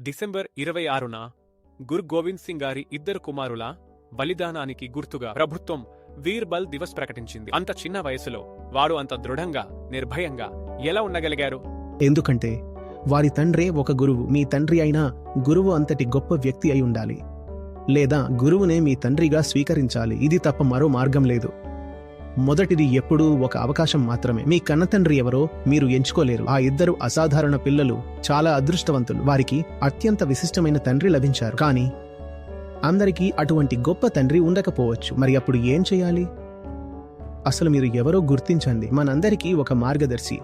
December ఇరవై ఆరున గురు గోవింద్ సింగ్ గారి ఇద్దరు కుమారుల బలిదానానికి గుర్తుగా ప్రభుత్వం వీర్బల్ దివస్ ప్రకటించింది. అంత చిన్న వయసులో వారు అంత దృఢంగా నిర్భయంగా ఎలా ఉండగలిగారు? ఎందుకంటే వారి తండ్రే ఒక గురువు. మీ తండ్రి అయినా గురువు అంతటి గొప్ప వ్యక్తి అయి ఉండాలి. లేదా గురువునే మీ తండ్రిగా స్వీకరించాలి. ఇది తప్ప మరో మార్గం లేదు. మొదటిది ఎప్పుడూ ఒక అవకాశం మాత్రమే. మీ కన్నతండ్రి ఎవరో మీరు ఎంచుకోలేరు. ఆ ఇద్దరు అసాధారణ పిల్లలు చాలా అదృష్టవంతులు. వారికి అత్యంత విశిష్టమైన తండ్రి లభించారు. కానీ అందరికీ అటువంటి గొప్ప తండ్రి ఉండకపోవచ్చు. మరి అప్పుడు ఏం చేయాలి? అసలు మీరు ఎవరో గుర్తించండి. మనందరికీ ఒక మార్గదర్శి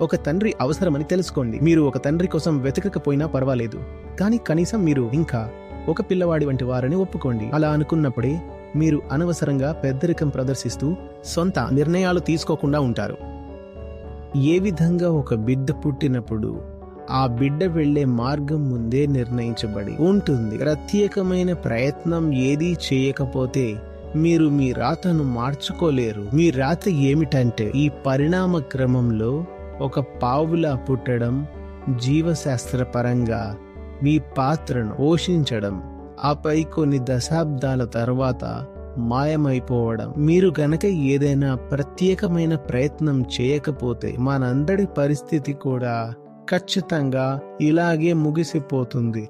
ఒక తండ్రి అవసరమని తెలుసుకోండి. మీరు ఒక తండ్రి కోసం వెతకకపోయినా పర్వాలేదు. కానీ కనీసం మీరు ఇంకా ఒక పిల్లవాడి వంటి వారని ఒప్పుకోండి. అలా అనుకున్నప్పుడే మీరు అనవసరంగా పెద్దరికం ప్రదర్శిస్తూ సొంత నిర్ణయాలు తీసుకోకుండా ఉంటారు. ఏ విధంగా ఒక బిడ్డ పుట్టినప్పుడు ఆ బిడ్డ వెళ్ళే మార్గం ముందే నిర్ణయించబడి ఉంటుంది. ప్రత్యేకమైన ప్రయత్నం ఏదీ చేయకపోతే మీరు మీ రాతను మార్చుకోలేరు. మీ రాత ఏమిటంటే ఈ పరిణామ క్రమంలో ఒక పావులా పుట్టడం జీవశాస్త్రపరంగా మీ పాత్రను పోషించడం. ఆపై కొన్ని దశాబ్దాల తర్వాత మాయమైపోవడం. మీరు గనక ఏదైనా ప్రత్యేకమైన ప్రయత్నం చేయకపోతే మనందరి పరిస్థితి కూడా ఖచ్చితంగా ఇలాగే ముగిసిపోతుంది.